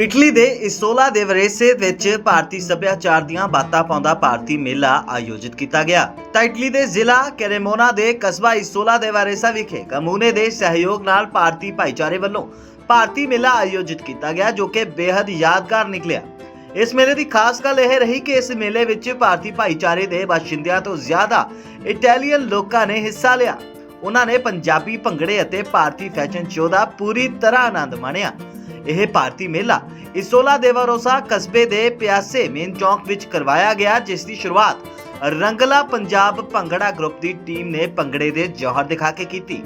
Italy ਦੇ ਇਸੋਲਾ ਦੇ ਵਰੇਸੇ ਵਿੱਚ ਭਾਰਤੀ ਸੱਭਿਆਚਾਰ ਦੀਆਂ ਬਾਤਾਂ ਪਾਉਂਦਾ ਭਾਰਤੀ ਮੇਲਾ ਆਯੋਜਿਤ ਕੀਤਾ ਗਿਆ। ਤਾਂ ਇਟਲੀ ਦੇ ਜ਼ਿਲ੍ਹਾ ਕੈਰੇਮੋਨਾ ਦੇ ਕਸਬਾ ਇਸੋਲਾ ਦੇ ਵਰੇਸਾ ਵਿਖੇ ਕਮੂਨੇ ਦੇ ਸਹਿਯੋਗ ਨਾਲ ਭਾਰਤੀ ਭਾਈਚਾਰੇ ਵੱਲੋਂ ਭਾਰਤੀ ਮੇਲਾ ਆਯੋਜਿਤ ਕੀਤਾ ਗਿਆ ਜੋ ਕਿ ਬੇहद ਯਾਦਗਾਰ ਨਿਕਲਿਆ। ਇਸ ਮੇਲੇ ਦੀ ਖਾਸ ਗੱਲ ਇਹ ਰਹੀ ਕਿ ਇਸ ਮੇਲੇ ਵਿੱਚ ਭਾਰਤੀ ਭਾਈਚਾਰੇ ਦੇ ਬਾਸ਼ਿੰਦਿਆਂ ਤੋਂ ਜ਼ਿਆਦਾ ਇਟਾਲੀਅਨ ਲੋਕਾਂ ਨੇ ਹਿੱਸਾ ਲਿਆ। ਉਹਨਾਂ ਨੇ ਪੰਜਾਬੀ ਭੰਗੜੇ ਅਤੇ ਭਾਰਤੀ ਫੈਸ਼ਨ ਸ਼ੋਅ ਦਾ ਪੂਰੀ ਤਰ੍ਹਾਂ ਆਨੰਦ ਮਾਣਿਆ। ਇਹ ਭਾਰਤੀ ਮੇਲਾ ਇਸੋਲਾ ਦੇਵਾਰੋਸਾ ਕਸਬੇ ਦੇ ਪਿਆਸੇ ਮੇਨ ਚੌਂਕ ਵਿੱਚ ਕਰਵਾਇਆ ਗਿਆ, ਜਿਸ ਦੀ ਸ਼ੁਰੂਆਤ ਰੰਗਲਾ ਪੰਜਾਬ ਭੰਗੜਾ ਗਰੁੱਪ ਦੀ ਟੀਮ ਨੇ ਭੰਗੜੇ ਦੇ ਜੌਹਰ ਦਿਖਾ ਕੇ ਕੀਤੀ।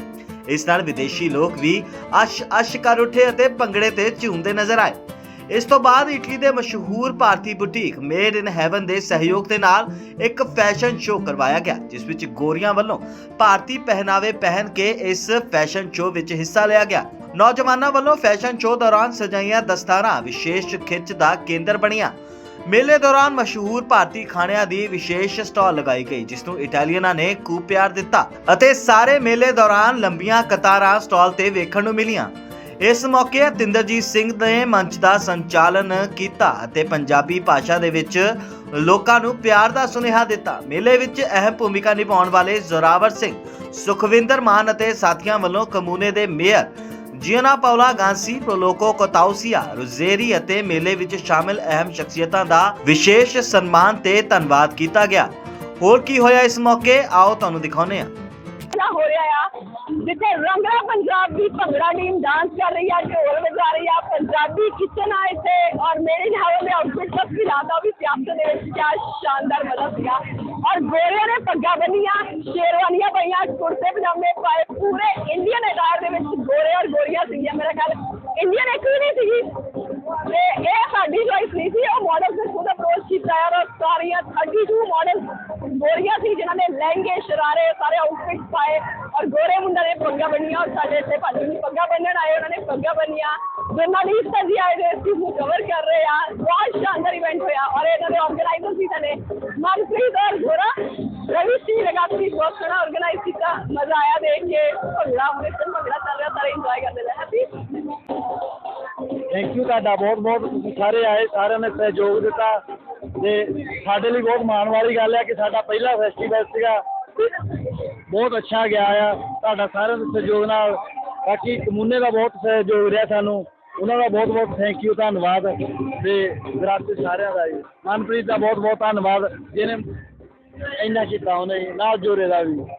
ਇਸ ਨਾਲ ਵਿਦੇਸ਼ੀ ਲੋਕ ਵੀ ਅਸ਼ ਅਸ਼ ਕਰ ਉੱਠੇ ਅਤੇ ਭੰਗੜੇ ਤੇ ਝੂਮਦੇ ਨਜ਼ਰ ਆਏ। ਇਸ ਤੋਂ ਬਾਅਦ ਇਟਲੀ ਦੇ ਮਸ਼ਹੂਰ ਭਾਰਤੀ ਬੁਟੀਕ ਮੇਡ ਇਨ ਹੈਵਨ ਦੇ ਸਹਿਯੋਗ ਦੇ ਨਾਲ ਇੱਕ ਫੈਸ਼ਨ ਸ਼ੋਅ ਕਰਵਾਇਆ ਗਿਆ, ਜਿਸ ਵਿੱਚ ਗੋਰੀਆਂ ਵੱਲੋਂ ਭਾਰਤੀ ਪਹਿਨਾਵੇ ਪਹਿਨ ਕੇ ਇਸ ਫੈਸ਼ਨ ਸ਼ੋਅ ਵਿੱਚ ਹਿੱਸਾ ਲਿਆ ਗਿਆ। ਨੌਜਵਾਨਾਂ ਵੱਲੋਂ ਫੈਸ਼ਨ ਸ਼ੋਅ ਦੌਰਾਨ ਸਜਾਈਆਂ ਦਸਤਾਰਾਂ ਵਿਸ਼ੇਸ਼ ਖਿੱਚ ਦਾ ਕੇਂਦਰ ਬਣੀਆਂ। ਮੇਲੇ ਦੌਰਾਨ ਮਸ਼ਹੂਰ ਭਾਰਤੀ ਖਾਣਿਆਂ ਦੀ ਵਿਸ਼ੇਸ਼ ਸਟਾਲ ਲਗਾਈ ਗਈ, ਜਿਸ ਨੂੰ ਇਟਾਲੀਅਨਾਂ ਨੇ ਖੂਬ ਪਿਆਰ ਦਿੱਤਾ ਅਤੇ ਸਾਰੇ ਮੇਲੇ ਦੌਰਾਨ ਲੰਬੀਆਂ ਕਤਾਰਾਂ ਸਟਾਲ ਤੇ ਵੇਖਣ ਨੂੰ ਮਿਲੀਆਂ। ਇਸ ਮੌਕੇ ਤਿੰਦਰਜੀਤ ਸਿੰਘ ਨੇ ਮੰਚ ਦਾ ਸੰਚਾਲਨ ਕੀਤਾ ਅਤੇ ਪੰਜਾਬੀ ਭਾਸ਼ਾ ਦੇ ਵਿੱਚ ਲੋਕਾਂ ਨੂੰ ਪਿਆਰ ਦਾ ਸੁਨੇਹਾ ਦਿੱਤਾ। ਮੇਲੇ ਵਿੱਚ ਅਹਿਮ ਭੂਮਿਕਾ ਨਿਭਾਉਣ ਵਾਲੇ ਜ਼ੋਰਾਵਰ ਸਿੰਘ, ਸੁਖਵਿੰਦਰ ਮਾਨ ਅਤੇ ਸਾਥੀਆਂ ਵੱਲੋਂ ਕਮੂਨੇ ਦੇ ਮੇਅਰ ਜੀਨਾ ਪੌਲਾ ਗਾਂਸੀ, ਪ੍ਰੋਲੋਕੋ ਕੋਤਾਉਸੀਆ ਰੁਜ਼ੇਰੀ ਅਤੇ ਮੇਲੇ ਵਿੱਚ ਸ਼ਾਮਿਲ ਅਹਿਮ ਸ਼ਖਸੀਅਤਾਂ ਦਾ ਵਿਸ਼ੇਸ਼ ਸਨਮਾਨ ਤੇ ਧੰਨਵਾਦ ਕੀਤਾ ਗਿਆ। ਹੋਰ ਕੀ ਹੋਇਆ ਇਸ ਮੌਕੇ? ਆਓ ਤੁਹਾਨੂੰ ਦਿਖਾਉਂਦੇ ਹਾਂ। ਨਾ ਹੋ ਰਿਹਾ ਆ? ਜਿੱਥੇ ਰੰਗਲਾ ਪੰਜਾਬ ਦੀ ਭੰਗੜਾ ਟੀਮ ਡਾਂਸ ਕਰ ਰਹੀ ਆ, ਢੋਲ ਵਜਾ ਰਹੀ ਆ, ਪੰਜਾਬੀ ਕਿਚਨ ਆ ਇੱਥੇ। ਔਰ ਮੇਰੇ ਨਾਲ ਦੇ ਆਊਟਫਿਟ ਸਭ ਖਿਲਾਦਾ ਵੀ ਸਿਆਸਤ ਦੇ ਵਿੱਚ ਕਿਆ ਸ਼ਾਨਦਾਰ ਮਜ਼ਾ ਸੀਗਾ। ਔਰ ਗੋਰੇ ਨੇ ਪੱਗਾਂ ਬੰਨੀਆਂ, ਸ਼ੇਰਵਾਨੀਆਂ ਪਾਈਆਂ, ਕੁੜਤੇ ਪਜਾਮੇ ਪਾਏ। ਪੂਰੇ ਇੰਡੀਅਨ ਅਟਾਇਰ ਦੇ ਵਿੱਚ ਗੋਰੇ ਔਰ ਗੋਰੀਆਂ ਸੀਗੀਆਂ, ਮੇਰਾ ਖਿਆਲ ਇੰਡੀਅਨ ਇੱਕ ਵੀ ਨਹੀਂ ਸੀਗੀ ਤੇ ਇਹ ਸਾਡੀ ਚੋਇਸ ਨਹੀਂ ਸੀ ਉਹ ਮਾਡਲ ਨੇ ਖੁਦ ਅਪਰੋਚ ਕੀਤਾ ਹੈ ਔਰ ਸਾਰੀਆਂ 32 ਮਾਡਲ ਗੋਰੀਆਂ ਸੀ ਜਿਨ੍ਹਾਂ ਨੇ ਲਹਿੰਗੇ ਸ਼ਰਾਰੇ ਸਾਰੇ ਆਊਟਫਿਟ ਪਾਏ ਔਰ ਗੋਰੇ ਮੁੰਡਾ ਨੇ ਪੱਗਾਂ ਬੰਨੀਆਂ ਔਰ ਸਾਡੇ ਇੱਥੇ ਭਾਜੀ ਨੂੰ ਪੱਗਾਂ ਬੰਨਣ ਆਏ ਉਹਨਾਂ ਨੇ ਪੱਗਾਂ ਬੰਨੀਆਂ ਜਰਨਲਿਸਟ ਜੀ ਆਏ ਨੇ ਇਸ ਚੀਜ਼ ਨੂੰ ਕਵਰ ਕਰ ਰਹੇ ਆ ਬਹੁਤ ਸ਼ਾਨਦਾਰ ਇਵੈਂਟ ਹੋਇਆ ਔਰ ਇਹਨਾਂ ਦੇ ਆਰਗੇਨਾਈਜ਼ਰ ਸੀ ਸਾਡੇ ਮਨਪ੍ਰੀਤ ਔਰ ਗੋਰਾ ਰਵੀ ਸਿੰਘ ਲਗਾਤਰੀ ਬਹੁਤ ਸੋਹਣਾ ਆਰਗੇਨਾਈਜ਼ ਕੀਤਾ ਮਜ਼ਾ ਆਇਆ ਦੇਖ ਕੇ ਭੰਗੜਾ ਉਹਨੇ ਥੈਂਕ ਯੂ ਤੁਹਾਡਾ ਬਹੁਤ ਬਹੁਤ। ਤੁਸੀਂ ਸਾਰੇ ਆਏ, ਸਾਰਿਆਂ ਨੇ ਸਹਿਯੋਗ ਦਿੱਤਾ। ਤੇ ਸਾਡੇ ਲਈ ਬਹੁਤ ਮਾਣ ਵਾਲੀ ਗੱਲ ਹੈ ਕਿ ਸਾਡਾ ਪਹਿਲਾ ਫੈਸਟੀਵਲ ਸੀਗਾ। ਬਹੁਤ ਅੱਛਾ ਗਿਆ ਆ। ਤੁਹਾਡਾ ਸਾਰਿਆਂ ਦੇ ਸਹਿਯੋਗ ਨਾਲ। ਬਾਕੀ ਕਮੂਨੇ ਦਾ ਬਹੁਤ ਸਹਿਯੋਗ ਰਿਹਾ ਸਾਨੂੰ। ਉਹਨਾਂ ਦਾ ਬਹੁਤ ਬਹੁਤ ਥੈਂਕ ਯੂ ਧੰਨਵਾਦ। ਤੇ ਵਿਰਾਸਤ ਸਾਰਿਆਂ ਦਾ ਜੀ। ਮਨਪ੍ਰੀਤ ਦਾ ਬਹੁਤ ਬਹੁਤ ਧੰਨਵਾਦ। ਜਿਹਨੇ ਇੰਨਾ ਕੀਤਾ ਉਹਨੇ ਨਾਲ ਜੋਰੇ ਦਾ ਵੀ।